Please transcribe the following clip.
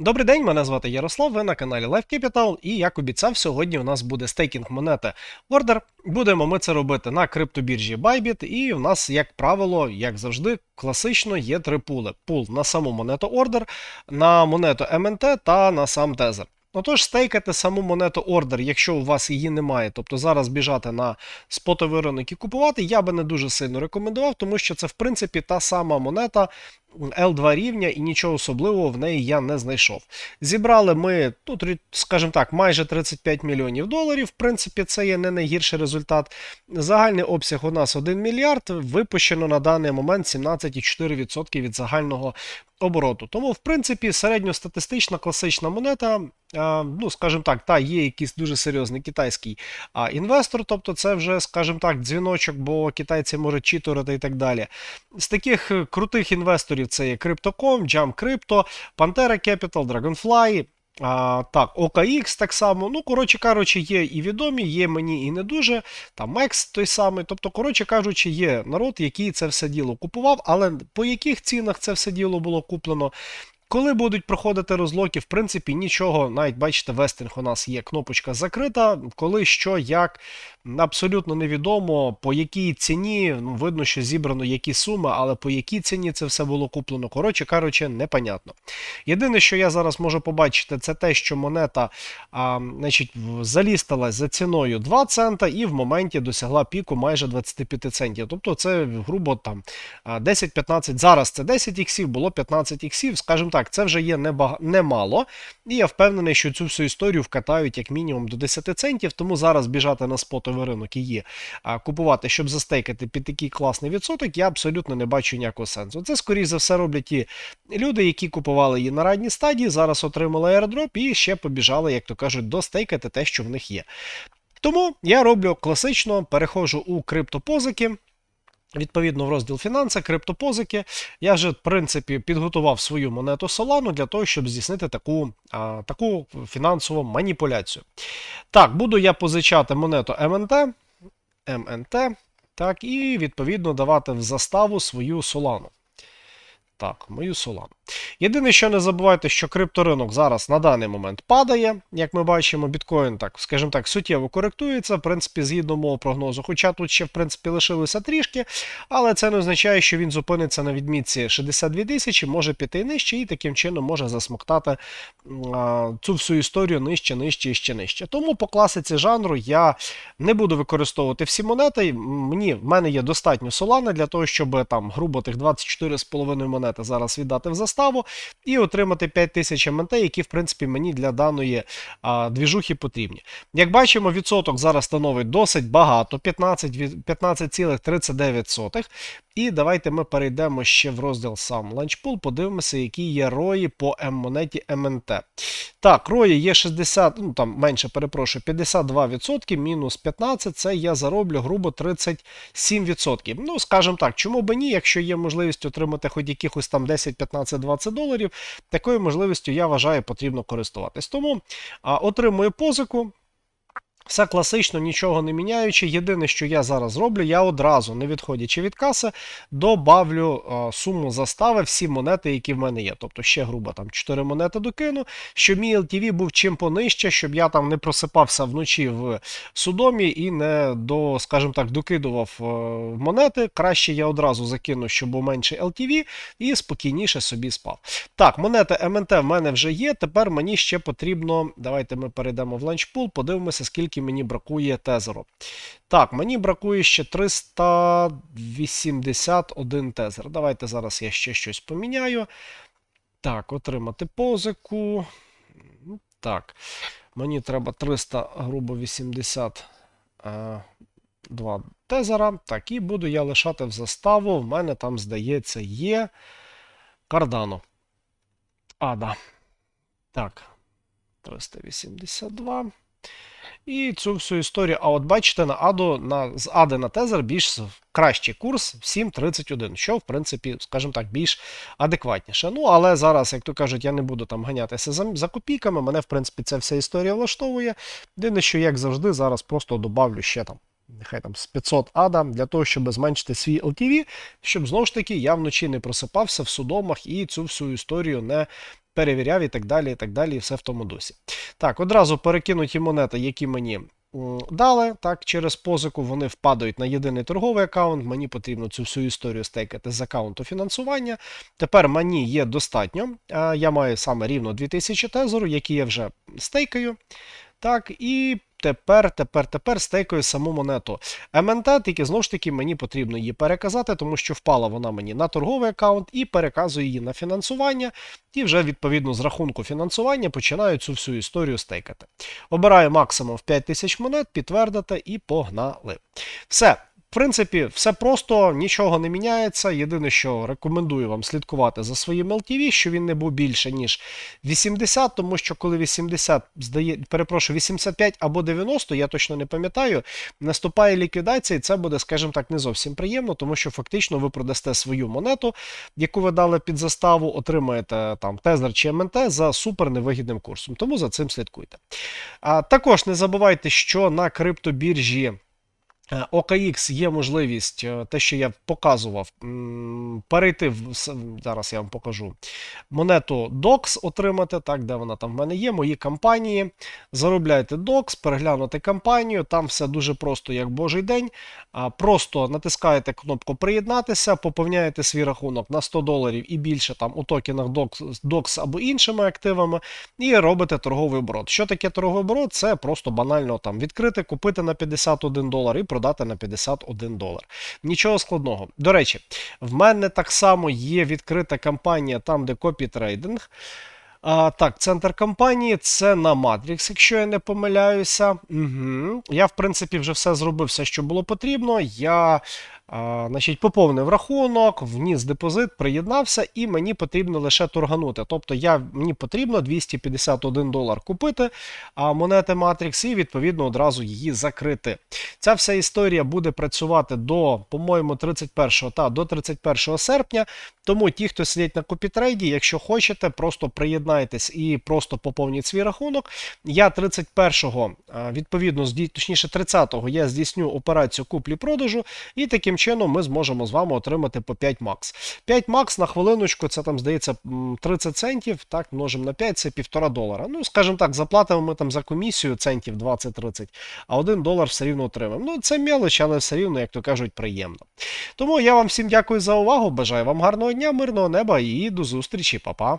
Добрий день, мене звати Ярослав. Ви на каналі Life Capital, і як обіцяв, сьогодні у нас буде стейкінг монети Order. Будемо ми це робити на криптобіржі Bybit, і в нас, як правило, як завжди, класично є три пули: пул на саму монету Order, на монету MNT та на сам тезер. Отож, стейкати саму монету Order, якщо у вас її немає, тобто зараз біжати на спотовий ринок і купувати, я би не дуже сильно рекомендував, тому що це в принципі та сама монета L2 рівня, і нічого особливого в неї я не знайшов. Зібрали ми, ну, скажімо так, майже 35 мільйонів доларів. В принципі, це є не найгірший результат. Загальний обсяг у нас 1 мільярд, випущено на даний момент 17,4% від загального обороту. Тому, в принципі, середньостатистична класична монета, ну, скажімо так, та є якийсь дуже серйозний китайський інвестор, тобто це вже, скажімо так, дзвіночок, бо китайці можуть читорити і так далі. З таких е, крутих інвесторів це є Crypto.com, Jump Crypto, Pantera Capital, Dragonfly. А, так, OKX так само. Ну, коротше кажучи, є і відомі, є мені і не дуже. Там Max той самий. Тобто, коротше кажучи, є народ, який це все діло купував, але по яких цінах це все діло було куплено. Коли будуть проходити розлоки, в принципі, нічого, навіть бачите, вестинг у нас є кнопочка закрита. Коли що, як, абсолютно невідомо, по якій ціні, ну, видно, що зібрано які суми, але по якій ціні це все було куплено, коротше кажучи, непонятно. Єдине, що я зараз можу побачити, це те, що монета а, значить, залісталась за ціною 2 цента і в моменті досягла піку майже 25 центів. Тобто це грубо там 10-15, зараз це 10 іксів, було 15 іксів, скажімо так, це вже є немало. І я впевнений, що цю всю історію вкатають як мінімум до 10 центів, тому зараз біжати на спотовий ринок і її купувати, щоб застейкати під такий класний відсоток, я абсолютно не бачу ніякого сенсу. Це, скоріш за все, роблять ті люди, які купували її на ранній стадії, зараз отримали airdrop і ще побіжали, як то кажуть, достейкати те, що в них є. Тому я роблю класично, переходжу у криптопозики. Відповідно, в розділ фінанси, криптопозики. Я вже, в принципі, підготував свою монету Solana для того, щоб здійснити таку, а, таку фінансову маніпуляцію. Так, буду я позичати монету МНТ, МНТ, так, і відповідно давати в заставу свою Solana. Так, мою Solana. Єдине, що не забувайте, що крипторинок зараз на даний момент падає. Як ми бачимо, біткоін, так, скажімо так, суттєво коректується, в принципі, згідно мого прогнозу. Хоча тут ще, в принципі, лишилося трішки, але це не означає, що він зупиниться на відмітці 62 тисячі, може піти нижче і таким чином може засмоктати а, цю всю історію нижче, нижче і ще нижче. Тому по класиці жанру я не буду використовувати всі монети. Мені, в мене є достатньо солани для того, щоб там грубо тих 24,5 монети зараз віддати в заставу і отримати 5000 МНТ, які, в принципі, мені для даної а, двіжухи потрібні. Як бачимо, відсоток зараз становить досить багато 15, від- 15,39. І давайте ми перейдемо ще в розділ сам ланчпул, подивимося, які є рої по М-монеті МНТ. Так, рої є 60, ну там менше, перепрошую, 52%, мінус 15, це я зароблю грубо 37%. Ну, скажімо так, чому би ні, якщо є можливість отримати хоч якихось там 10, 15, 20 доларів, такою можливістю я вважаю потрібно користуватись. Тому а, отримую позику. Все класично, нічого не міняючи. Єдине, що я зараз роблю, я одразу, не відходячи від каси, добавлю а, суму застави всі монети, які в мене є. Тобто ще грубо там 4 монети докину, щоб мій LTV був чим понижче, щоб я там не просипався вночі в судомі і не до, скажімо так, докидував е, монети. Краще я одразу закину, щоб був менший LTV, і спокійніше собі спав. Так, монета МНТ в мене вже є. Tепер мені ще потрібно. Давайте ми перейдемо в ланчпул, подивимося, скільки мені бракує тезеру. Так, мені бракує ще 381 тезер. Давайте зараз я ще щось поміняю. Так, отримати позику. Ну, Так. Мені треба 300, грубо 82 тезера. Так, і буду я лишати в заставу. В мене там, здається, є Кардано. Ада. Так. 382. І цю всю історію. А от бачите, на Аду, на, з Ади на Тезер більш кращий курс 7.31, що, в принципі, скажімо так, більш адекватніше. Ну, але зараз, як то кажуть, я не буду там ганятися за, за копійками. Мене, в принципі, ця вся історія влаштовує. Єдине, що, як завжди, зараз просто добавлю ще там. Нехай там з 500 ада для того, щоб зменшити свій LTV, щоб знову ж таки я вночі не просипався в судомах і цю всю історію не перевіряв і так далі, і так далі, і все в тому дусі. Так, одразу перекинуті монети, які мені дали, так, через позику вони впадають на єдиний торговий аккаунт. Мені потрібно цю всю історію стейкати з аккаунту фінансування. Тепер мені є достатньо. Я маю саме рівно 2000 тезеру, які я вже стейкаю. Так, і тепер, тепер, тепер стейкою саму монету. МНТ, тільки знову ж таки мені потрібно її переказати, тому що впала вона мені на торговий аккаунт і переказую її на фінансування. І вже відповідно з рахунку фінансування починаю цю всю історію стейкати. Обираю максимум в 5000 монет, підтвердити і погнали. Все. В принципі, все просто, нічого не міняється. Єдине, що рекомендую вам слідкувати за своїм LTV, що він не був більше, ніж 80, тому що коли 80 здає, перепрошую, 85 або 90, я точно не пам'ятаю, наступає ліквідація, і це буде, скажімо так, не зовсім приємно, тому що фактично ви продасте свою монету, яку ви дали під заставу, отримаєте там тезер чи МНТ за супер невигідним курсом. Тому за цим слідкуйте. А, також не забувайте, що на криптобіржі. Е, OKX є можливість, е, те, що я показував, перейти в зараз я вам покажу монету DOX отримати, так, де вона там в мене є, мої кампанії. Заробляйте DOX, переглянути кампанію, там все дуже просто, як божий день. Просто натискаєте кнопку приєднатися, поповняєте свій рахунок на 100 доларів і більше там у токенах DOX, DOX або іншими активами, і робите торговий оборот. Що таке торговий оборот? Це просто банально там відкрити, купити на 51 долар і продати на 51 долар. Нічого складного. До речі, в мене так само є відкрита кампанія там, де копітрейдинг. А, так, центр кампанії це на Matrix, якщо я не помиляюся. Угу. Я, в принципі, вже все зробив, все, що було потрібно. Я а, значить, поповнив рахунок, вніс депозит, приєднався, і мені потрібно лише торганути. Тобто я, мені потрібно 251 долар купити а, монети Matrix і відповідно одразу її закрити. Ця вся історія буде працювати до, по-моєму, 31 та до 31 серпня. Тому ті, хто сидять на копітрейді, якщо хочете, просто приєднайтесь і просто поповніть свій рахунок. Я 31-го, відповідно, точніше 30-го, я здійсню операцію куплі-продажу, і таким чином ми зможемо з вами отримати по 5 макс. 5 макс на хвилиночку, це там здається 30 центів, так, множимо на 5, це 1,5 долара. Ну, скажімо так, заплатимо ми там за комісію центів 20-30, а 1 долар все рівно отримаємо. Ну, це мелоч, але все рівно, як то кажуть, приємно. Тому я вам всім дякую за увагу. Бажаю вам гарного дня, мирного неба і до зустрічі, Па-па.